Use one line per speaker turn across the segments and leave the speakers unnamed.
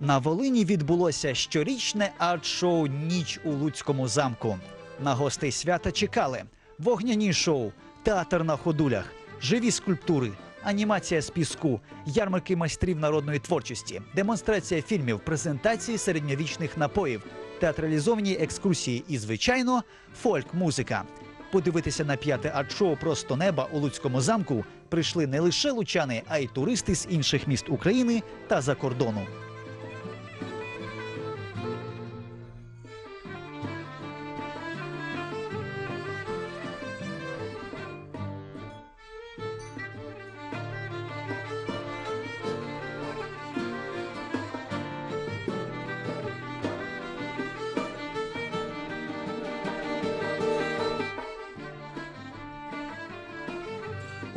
На Волині відбулося щорічне арт-шоу Ніч у Луцькому замку. На гостей свята чекали вогняні шоу, театр на ходулях, живі скульптури, анімація з піску, ярмарки майстрів народної творчості, демонстрація фільмів, презентації середньовічних напоїв, театралізовані екскурсії і, звичайно, фольк-музика. Подивитися на п'яте арт-шоу просто неба у Луцькому замку прийшли не лише лучани, а й туристи з інших міст України та за кордону.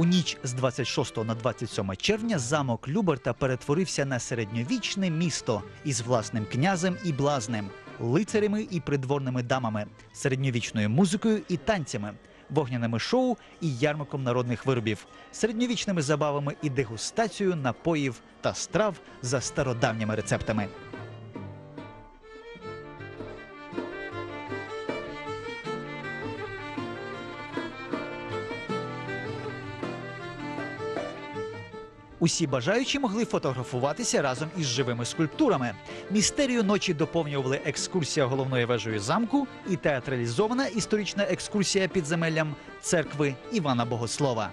У ніч з 26 на 27 червня замок Люберта перетворився на середньовічне місто із власним князем і блазнем, лицарями і придворними дамами, середньовічною музикою і танцями, вогняними шоу і ярмарком народних виробів, середньовічними забавами і дегустацією напоїв та страв за стародавніми рецептами. Усі бажаючі могли фотографуватися разом із живими скульптурами. Містерію ночі доповнювали екскурсія головною вежею замку і театралізована історична екскурсія підземеллям церкви Івана Богослова.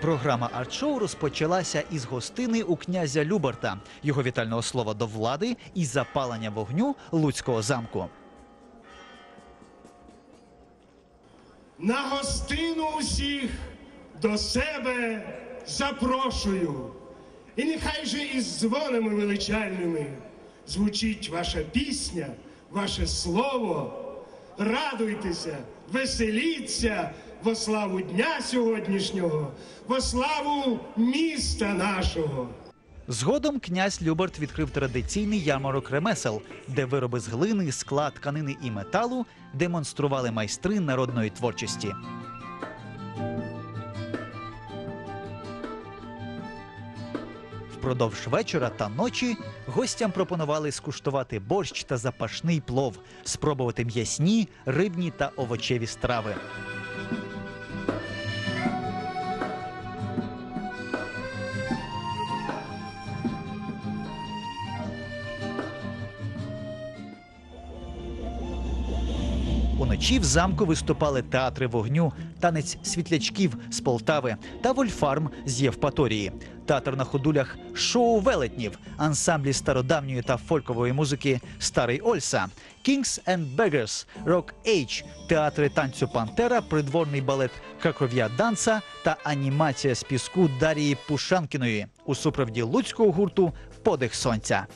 Програма арт-шоу розпочалася із гостини у князя Люберта, його вітального слова до влади і запалення вогню Луцького замку.
На гостину усіх до себе запрошую. І нехай же із дзвонами величальними звучить ваша пісня, ваше слово. Радуйтеся, веселіться во славу дня сьогоднішнього, во славу міста нашого.
Згодом князь Люберт відкрив традиційний ярмарок ремесел, де вироби з глини, скла, тканини і металу демонстрували майстри народної творчості. Впродовж вечора та ночі гостям пропонували скуштувати борщ та запашний плов, спробувати м'ясні, рибні та овочеві страви. Уночі в замку виступали театри вогню, танець світлячків з Полтави та Вольфарм з Євпаторії. Театр на ходулях шоу велетнів, ансамблі стародавньої та фолькової музики Старий Ольса, Kings and Beggars, Rock Age, театри танцю Пантера, придворний балет Краков'я Данса та анімація з піску Дарії Пушанкіної у супроводі луцького гурту Подих сонця.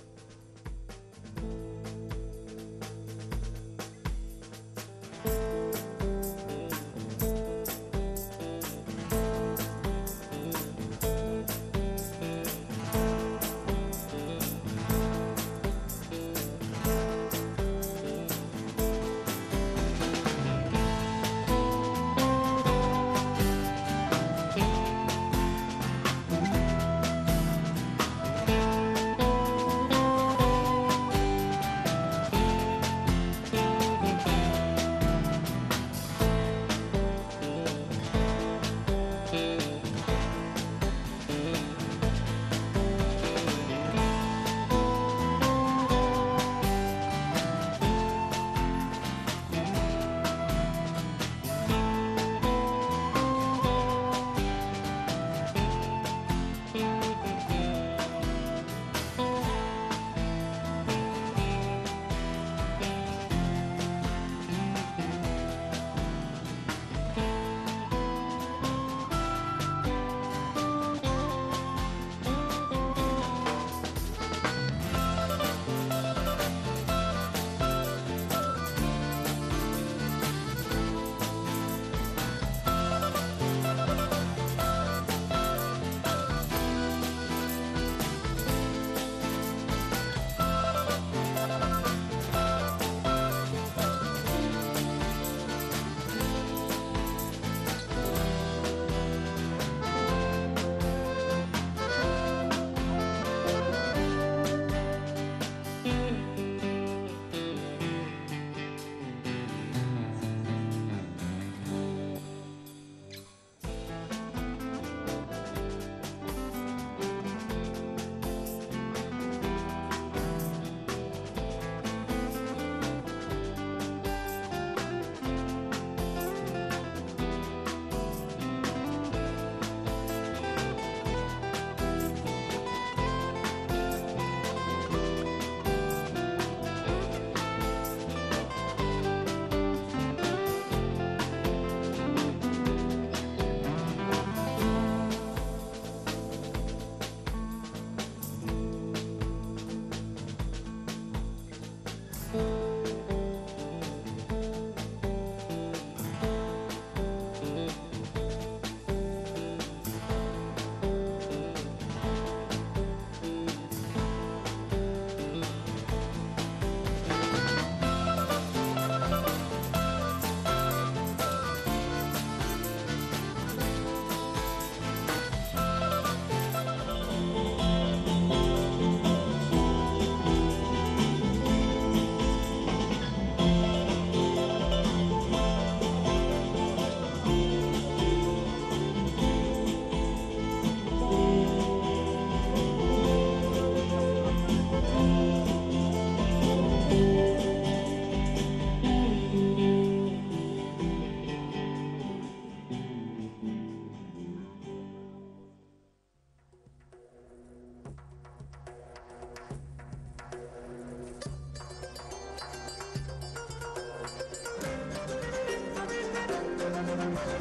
Thank you.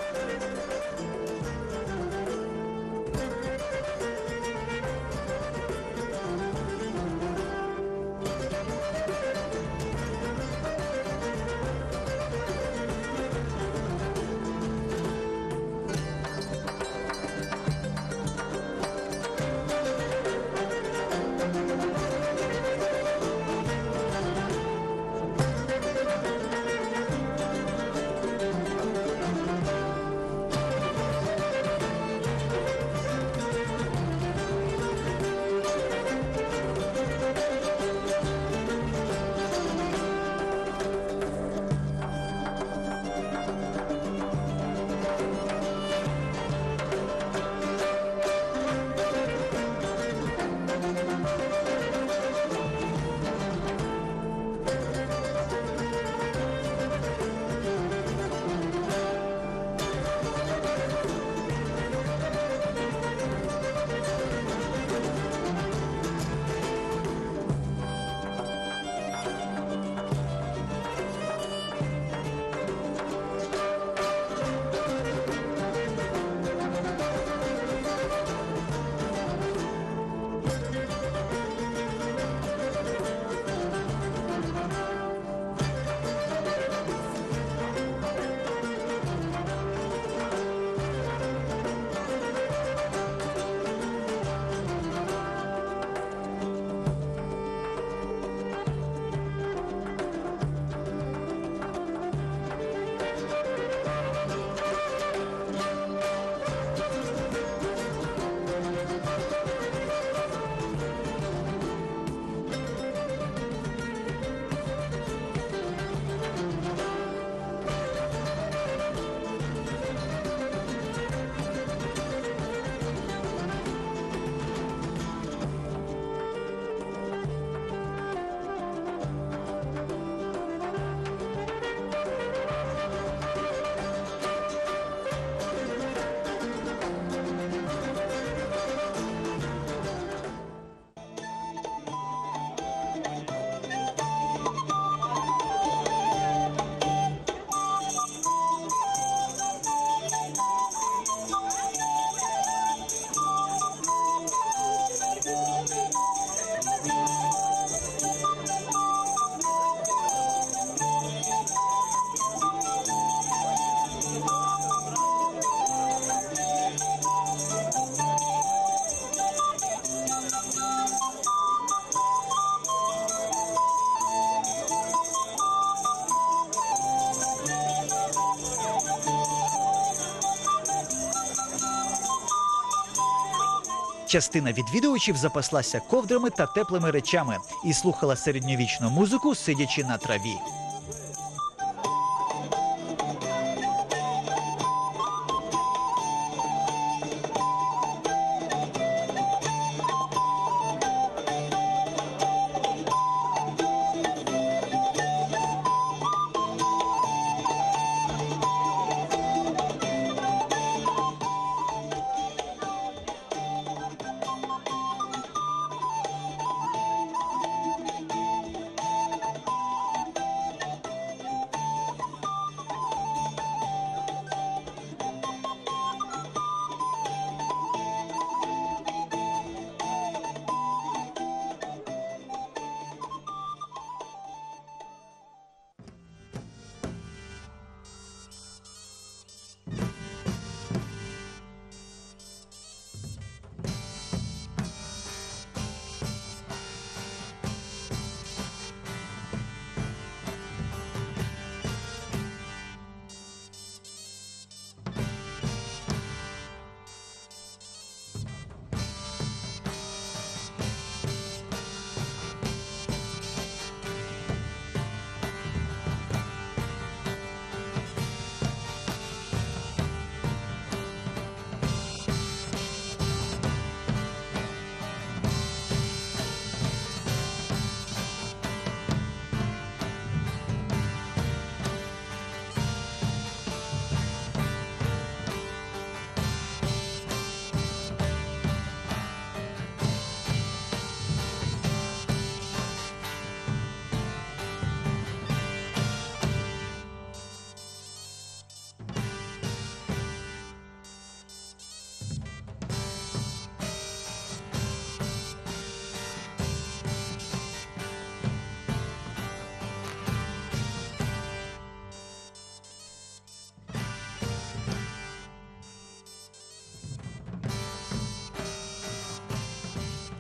Частина відвідувачів запаслася ковдрами та теплими речами і слухала середньовічну музику, сидячи на траві.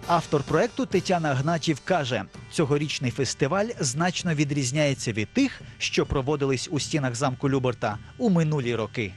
Автор проекту Тетяна Гнатів каже: цьогорічний фестиваль значно відрізняється від тих, що проводились у стінах замку Люберта у минулі роки.